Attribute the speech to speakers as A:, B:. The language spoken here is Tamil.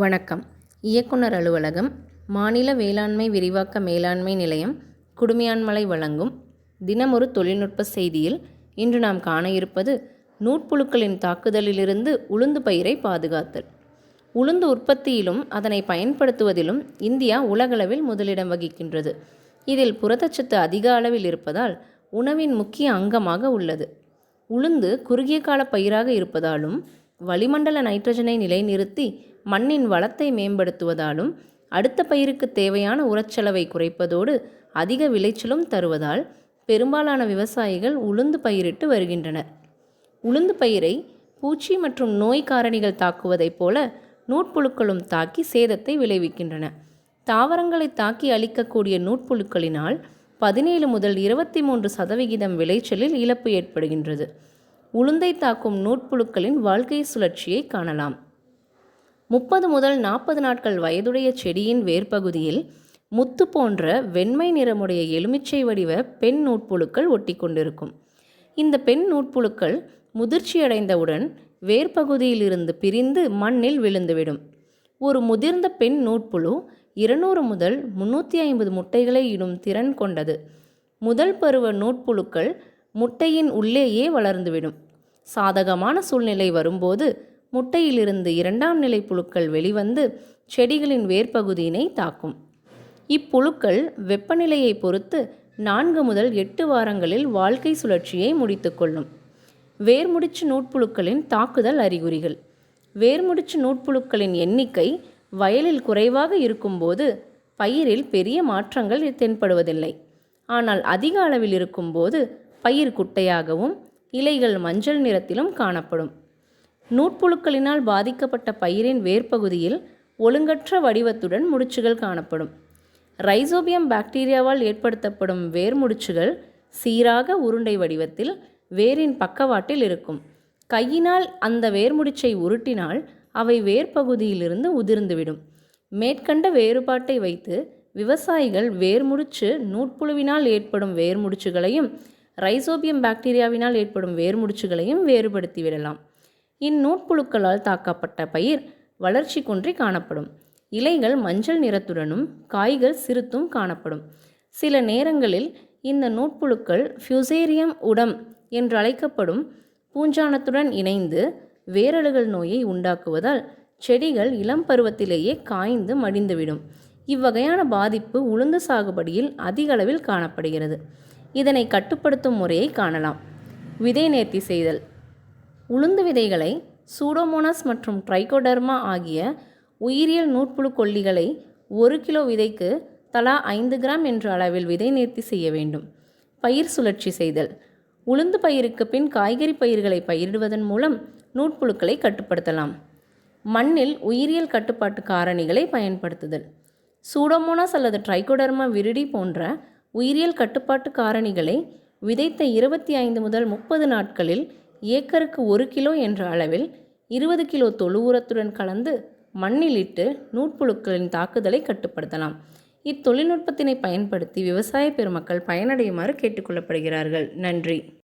A: வணக்கம். இயக்குனர் அலுவலகம் மாநில வேளாண்மை விரிவாக்க மேலாண்மை நிலையம் குடுமையான்மலை வழங்கும் தினமொரு தொழில்நுட்ப செய்தியில் இன்று நாம் காண இருப்பது நூற்புழுக்களின் தாக்குதலிலிருந்து உளுந்து பயிரை பாதுகாத்தல். உளுந்து உற்பத்தியிலும் அதனை பயன்படுத்துவதிலும் இந்தியா உலகளவில் முதலிடம் வகிக்கின்றது. இதில் புரதச்சத்து அதிக அளவில் இருப்பதால் உணவின் முக்கிய அங்கமாக உள்ளது. உளுந்து குறுகிய கால பயிராக இருப்பதாலும் வளிமண்டல நைட்ரஜனை நிலைநிறுத்தி மண்ணின் வளத்தை மேம்படுத்துவதாலும் அடுத்த பயிருக்கு தேவையான உரச்செலவை குறைப்பதோடு அதிக விளைச்சலும் தருவதால் பெரும்பாலான விவசாயிகள் உளுந்து பயிரிட்டு வருகின்றனர். உளுந்து பயிரை பூச்சி மற்றும் நோய் காரணிகள் தாக்குவதைப் போல நூற்புழுக்களும் தாக்கி சேதத்தை விளைவிக்கின்றன. தாவரங்களை தாக்கி அழிக்கக்கூடிய நூற்புழுக்களினால் பதினேழு முதல் இருபத்தி மூன்று சதவிகிதம் விளைச்சலில் இழப்பு ஏற்படுகின்றது. உளுந்தை தாக்கும் நூற்புழுக்களின் வாழ்க்கை சுழற்சியை காணலாம். முப்பது முதல் நாற்பது நாட்கள் வயதுடைய செடியின் வேர்பகுதியில் முத்து போன்ற வெண்மை நிறமுடைய எலுமிச்சை வடிவ பெண் நூற்புழுக்கள் ஒட்டி கொண்டிருக்கும் இந்த பெண் நூற்புழுக்கள் முதிர்ச்சியடைந்தவுடன் வேர்பகுதியிலிருந்து பிரிந்து மண்ணில் விழுந்துவிடும். ஒரு முதிர்ந்த பெண் நூற்புழு இருநூறு முதல் முன்னூற்றி ஐம்பது முட்டைகளை இடும் திறன் கொண்டது. முதல் பருவ நூற்புழுக்கள் முட்டையின் உள்ளேயே வளர்ந்துவிடும். சாதகமான சூழ்நிலை வரும்போது முட்டையிலிருந்து இரண்டாம் நிலை புழுக்கள் வெளிவந்து செடிகளின் வேர்ப்பகுதியினை தாக்கும். இப்புழுக்கள் வெப்பநிலையை பொறுத்து நான்கு முதல் எட்டு வாரங்களில் வாழ்க்கை சுழற்சியை முடித்துக்கொள்ளும் வேர்முடிச்சு நூட்புழுக்களின் தாக்குதல் அறிகுறிகள். வேர்முடிச்சு நூட்புழுக்களின் எண்ணிக்கை வயலில் குறைவாக இருக்கும்போது பயிரில் பெரிய மாற்றங்கள் தென்படுவதில்லை. ஆனால் அதிக அளவில் இருக்கும்போது பயிர் குட்டையாகவும் இலைகள் மஞ்சள் நிறத்திலும் காணப்படும். நூற்புழுக்களினால் பாதிக்கப்பட்ட பயிரின் வேர்ப்பகுதியில் ஒழுங்கற்ற வடிவத்துடன் முடிச்சுகள் காணப்படும். ரைசோபியம் பாக்டீரியாவால் ஏற்படுத்தப்படும் வேர் முடிச்சுகள் சீராக உருண்டை வடிவத்தில் வேரின் பக்கவாட்டில் இருக்கும். கையினால் அந்த வேர்முடிச்சை உருட்டினால் அவை வேர்ப்பகுதியிலிருந்து உதிர்ந்துவிடும். மேற்கண்ட வேறுபாட்டை வைத்து விவசாயிகள் வேர்முடிச்சு நூற்புழுவினால் ஏற்படும் வேர்முடிச்சுகளையும் ரைசோபியம் பாக்டீரியாவினால் ஏற்படும் வேர்முடிச்சுகளையும் வேறுபடுத்திவிடலாம். இந்நூற்புழுக்களால் தாக்கப்பட்ட பயிர் வளர்ச்சி குன்றி காணப்படும். இலைகள் மஞ்சள் நிறத்துடனும் காய்கள் சிறுத்தும் காணப்படும். சில நேரங்களில் இந்த நூற்புழுக்கள் ஃபியூசேரியம் உடம் என்று அழைக்கப்படும் பூஞ்சானத்துடன் இணைந்து வேரழுகள் நோயை உண்டாக்குவதால் செடிகள் இளம் பருவத்திலேயே காய்ந்து மடிந்துவிடும். இவ்வகையான பாதிப்பு உளுந்து சாகுபடியில் அதிகளவில் காணப்படுகிறது. இதனை கட்டுப்படுத்தும் முறையை காணலாம். விதை நேர்த்தி செய்தல். உளுந்து விதைகளை சூடோமோனாஸ் மற்றும் ட்ரைகோடர்மா ஆகிய உயிரியல் நூற்புழு கொல்லிகளை ஒரு கிலோ விதைக்கு தலா ஐந்து கிராம் என்ற அளவில் விதை நேர்த்தி செய்ய வேண்டும். பயிர் சுழற்சி செய்தல். உளுந்து பயிருக்கு பின் காய்கறி பயிர்களை பயிரிடுவதன் மூலம் நூற்புழுக்களை கட்டுப்படுத்தலாம். மண்ணில் உயிரியல் கட்டுப்பாட்டு காரணிகளை பயன்படுத்துதல். சூடோமோனாஸ் அல்லது ட்ரைகோடர்மா விரிடி போன்ற உயிரியல் கட்டுப்பாட்டு காரணிகளை விதைத்த இருபத்தி ஐந்து முதல் முப்பது நாட்களில் ஏக்கருக்கு ஒரு கிலோ என்ற அளவில் இருபது கிலோ தொழு உரத்துடன் கலந்து மண்ணில் இட்டு நூற்புழுக்களின் தாக்குதலை கட்டுப்படுத்தலாம். இத்தொழில்நுட்பத்தினை பயன்படுத்தி விவசாய பெருமக்கள் பயனடையுமாறு கேட்டுக்கொள்ளப்படுகிறார்கள் நன்றி.